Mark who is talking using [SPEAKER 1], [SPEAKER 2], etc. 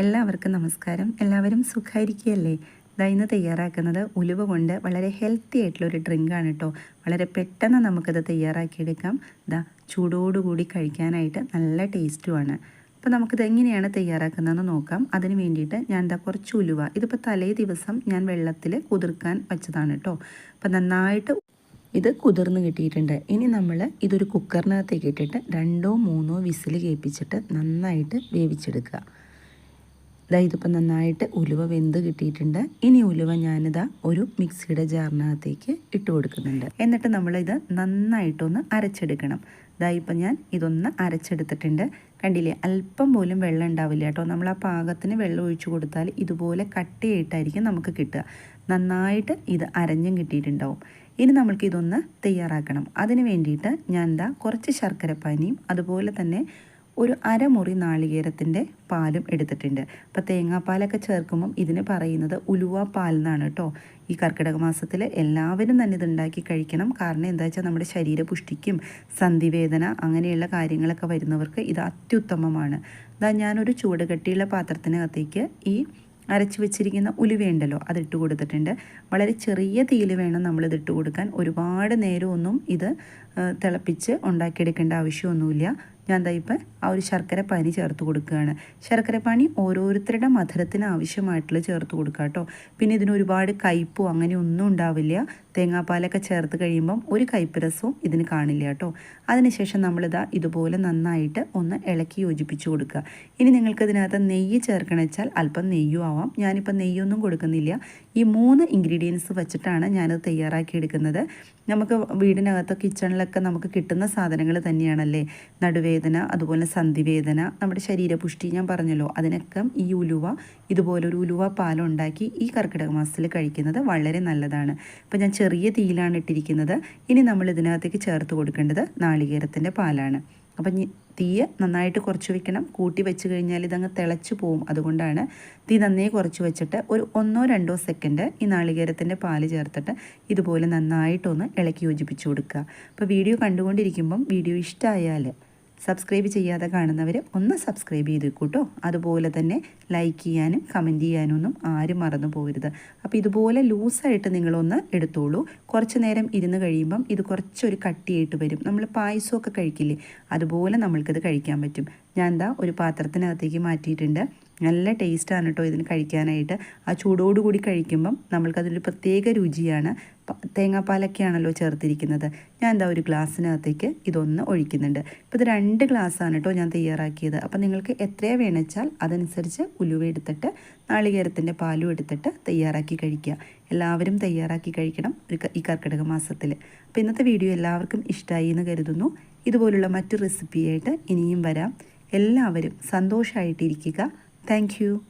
[SPEAKER 1] എല്ലാവർക്കും നമസ്കാരം. എല്ലാവരും സുഖമായിരിക്കുകയല്ലേ ഇതാ ഇന്ന് തയ്യാറാക്കുന്നത് ഉലുവ കൊണ്ട് വളരെ ഹെൽത്തി ആയിട്ടുള്ളൊരു ഡ്രിങ്കാണ് കേട്ടോ വളരെ പെട്ടെന്ന് നമുക്കത് തയ്യാറാക്കിയെടുക്കാം. ഇതാ ചൂടോടുകൂടി കഴിക്കാനായിട്ട് നല്ല ടേസ്റ്റുമാണ് അപ്പോൾ നമുക്കിത് എങ്ങനെയാണ് തയ്യാറാക്കുന്നതെന്ന് നോക്കാം. അതിന് വേണ്ടിയിട്ട് ഞാൻ എന്താ കുറച്ച് ഉലുവ. ഇതിപ്പോൾ തലേ ദിവസം ഞാൻ വെള്ളത്തിൽ കുതിർക്കാൻ വെച്ചതാണ് കേട്ടോ അപ്പോൾ നന്നായിട്ട് ഇത് കുതിർന്ന് കിട്ടിയിട്ടുണ്ട്. ഇനി നമ്മൾ ഇതൊരു കുക്കറിനകത്തേക്ക് ഇട്ടിട്ട് രണ്ടോ മൂന്നോ വിസിൽ കേൾപ്പിച്ചിട്ട് നന്നായിട്ട് വേവിച്ചെടുക്കുക. ഇതാ ഇതിപ്പോൾ നന്നായിട്ട് ഉലുവ വെന്ത് കിട്ടിയിട്ടുണ്ട്. ഇനി ഉലുവ ഞാനിതാ ഒരു മിക്സിയുടെ ജാറിനകത്തേക്ക് ഇട്ട് കൊടുക്കുന്നുണ്ട്. എന്നിട്ട് നമ്മളിത് നന്നായിട്ടൊന്ന് അരച്ചെടുക്കണം. ഇതാ ഇപ്പം ഞാൻ ഇതൊന്ന് അരച്ചെടുത്തിട്ടുണ്ട്. കണ്ടില്ലേ? അല്പം പോലും വെള്ളം ഉണ്ടാവില്ല കേട്ടോ. നമ്മൾ ആ പാകത്തിന് വെള്ളം ഒഴിച്ചു കൊടുത്താൽ ഇതുപോലെ കട്ടിയായിട്ടായിരിക്കും നമുക്ക് കിട്ടുക. നന്നായിട്ട് ഇത് അരഞ്ഞും കിട്ടിയിട്ടുണ്ടാവും. ഇനി നമ്മൾക്ക് ഇതൊന്ന് തയ്യാറാക്കണം. അതിന് വേണ്ടിയിട്ട് ഞാൻ എന്താ കുറച്ച് ശർക്കരപ്പാനിയും അതുപോലെ തന്നെ ഒരു അരമുറി നാളികേരത്തിന്റെ പാലും എടുത്തിട്ടുണ്ട്. അപ്പോൾ തേങ്ങാപ്പാലൊക്കെ ചേർക്കുമ്പം ഇതിന് പറയുന്നത് ഉലുവ പാൽ എന്നാണ് കേട്ടോ. ഈ കർക്കിടക മാസത്തിൽ എല്ലാവരും തന്നെ ഇത് ഉണ്ടാക്കി കഴിക്കണം. കാരണം എന്താ വെച്ചാൽ നമ്മുടെ ശരീരപുഷ്ടിക്കും സന്ധിവേദന അങ്ങനെയുള്ള കാര്യങ്ങളൊക്കെ വരുന്നവർക്ക് ഇത് അത്യുത്തമമാണ്. ഇതാ ഞാനൊരു ചൂട് കെട്ടിയുള്ള പാത്രത്തിനകത്തേക്ക് ഈ അരച്ച് വെച്ചിരിക്കുന്ന ഉലുവയുണ്ടല്ലോ അതിട്ട് കൊടുത്തിട്ടുണ്ട്. വളരെ ചെറിയ തീയിൽ വേണം നമ്മളിത് ഇട്ട് കൊടുക്കാൻ. ഒരുപാട് നേരമൊന്നും ഇത് തിളപ്പിച്ച് ഉണ്ടാക്കിയെടുക്കേണ്ട ആവശ്യമൊന്നുമില്ല. ഞാൻ ദാ ഇപ്പം ആ ഒരു ശർക്കര പാനി ചേർത്ത് കൊടുക്കുകയാണ് ശർക്കര പാനി ഓരോരുത്തരുടെ മധുരത്തിന് ആവശ്യമായിട്ടുള്ള ചേർത്ത് കൊടുക്കുക കേട്ടോ പിന്നെ ഇതിന് ഒരുപാട് കയ്പോ അങ്ങനെ ഒന്നും ഉണ്ടാവില്ല. തേങ്ങാപ്പാലൊക്കെ ചേർത്ത് കഴിയുമ്പം ഒരു കയ്പ്പ് രസവും ഇതിന് കാണില്ല കേട്ടോ അതിനുശേഷം നമ്മളിതാ ഇതുപോലെ നന്നായിട്ട് ഒന്ന് ഇളക്കി യോജിപ്പിച്ച് കൊടുക്കുക ഇനി നിങ്ങൾക്ക് ഇതിനകത്ത് നെയ്യ് ചേർക്കണമെച്ചാൽ അല്പം നെയ്യും ആവാം. ഞാനിപ്പോൾ നെയ്യൊന്നും കൊടുക്കുന്നില്ല. ഈ മൂന്ന് ഇൻഗ്രീഡിയൻസ് വെച്ചിട്ടാണ് ഞാനത് തയ്യാറാക്കി എടുക്കുന്നത് നമുക്ക് വീടിനകത്ത് കിച്ചണിലൊക്കെ നമുക്ക് കിട്ടുന്ന സാധനങ്ങൾ തന്നെയാണല്ലേ? നടുവേദന അതുപോലെ സന്ധിവേദന നമ്മുടെ ശരീരപുഷ്ടി ഞാൻ പറഞ്ഞല്ലോ. അതിനൊക്കെ ഈ ഉലുവ ഇതുപോലൊരു ഉലുവ പാലുണ്ടാക്കി ഈ കർക്കിടക മാസത്തിൽ കഴിക്കുന്നത് വളരെ നല്ലതാണ്. ഇപ്പം ഞാൻ ചെറിയ തീയിലാണ് ഇട്ടിരിക്കുന്നത്. ഇനി നമ്മൾ ഇതിനകത്തേക്ക് ചേർത്ത് കൊടുക്കേണ്ടത് നാളികേരത്തിന്റെ പാലാണ്. അപ്പം തീയ് നന്നായിട്ട് കുറച്ച് വെക്കണം. കൂട്ടി വെച്ച് കഴിഞ്ഞാൽ ഇതങ്ങ് തിളച്ച് പോവും. അതുകൊണ്ടാണ് തീ നന്നേ കുറച്ച് വെച്ചിട്ട് ഒരു ഒന്നോ രണ്ടോ സെക്കൻഡ് ഈ നാളികേരത്തിന്റെ പാൽ ചേർത്തിട്ട് ഇതുപോലെ നന്നായിട്ടൊന്ന് ഇളക്കി യോജിപ്പിച്ച് കൊടുക്കുക. അപ്പോൾ വീഡിയോ കണ്ടുകൊണ്ടിരിക്കുമ്പം വീഡിയോ ഇഷ്ടമായാൽ സബ്സ്ക്രൈബ് ചെയ്യാതെ കാണുന്നവർ ഒന്ന് സബ്സ്ക്രൈബ് ചെയ്ത് കൂട്ടോ അതുപോലെ തന്നെ ലൈക്ക് ചെയ്യാനും കമന്റ് ചെയ്യാനും ഒന്നും ആരും മറന്നു പോകരുത്. അപ്പോൾ ഇതുപോലെ ലൂസായിട്ട് നിങ്ങളൊന്ന് എടുത്തോളൂ. കുറച്ച് നേരം ഇരുന്ന് കഴിയുമ്പം ഇത് കുറച്ചൊരു കട്ടിയായിട്ട് വരും. നമ്മൾ പായസമൊക്കെ കഴിക്കില്ലേ? അതുപോലെ നമ്മൾക്കിത് കഴിക്കാൻ പറ്റും. ഞാൻ എന്താ ഒരു പാത്രത്തിനകത്തേക്ക് മാറ്റിയിട്ടുണ്ട്. നല്ല ടേസ്റ്റാണ് കേട്ടോ ഇതിന് കഴിക്കാനായിട്ട്. ആ ചൂടോടുകൂടി കഴിക്കുമ്പം നമ്മൾക്കതൊരു പ്രത്യേക രുചിയാണ്. തേങ്ങാപ്പാലൊക്കെയാണല്ലോ ചേർത്തിരിക്കുന്നത്. ഞാൻ എന്താ ഒരു ഗ്ലാസ്സിനകത്തേക്ക് ഇതൊന്ന് ഒഴിക്കുന്നുണ്ട്. ഇപ്പോൾ ഇത് രണ്ട് ഗ്ലാസ്സാണ് കേട്ടോ ഞാൻ തയ്യാറാക്കിയത്. അപ്പോൾ നിങ്ങൾക്ക് എത്രയാണ് വേണച്ചാൽ അതനുസരിച്ച് ഉലുവ എടുത്തിട്ട് നാളികേരത്തിന്റെ പാലും എടുത്തിട്ട് തയ്യാറാക്കി കഴിക്കുക. എല്ലാവരും തയ്യാറാക്കി കഴിക്കണം ഈ കർക്കിടക മാസത്തിൽ അപ്പോൾ ഇന്നത്തെ വീഡിയോ എല്ലാവർക്കും ഇഷ്ടമായി എന്ന് കരുതുന്നു. ഇതുപോലുള്ള മറ്റു റെസിപ്പിയായിട്ട് ഇനിയും വരാം. എല്ലാവരും സന്തോഷമായിട്ടിരിക്കുക Thank you.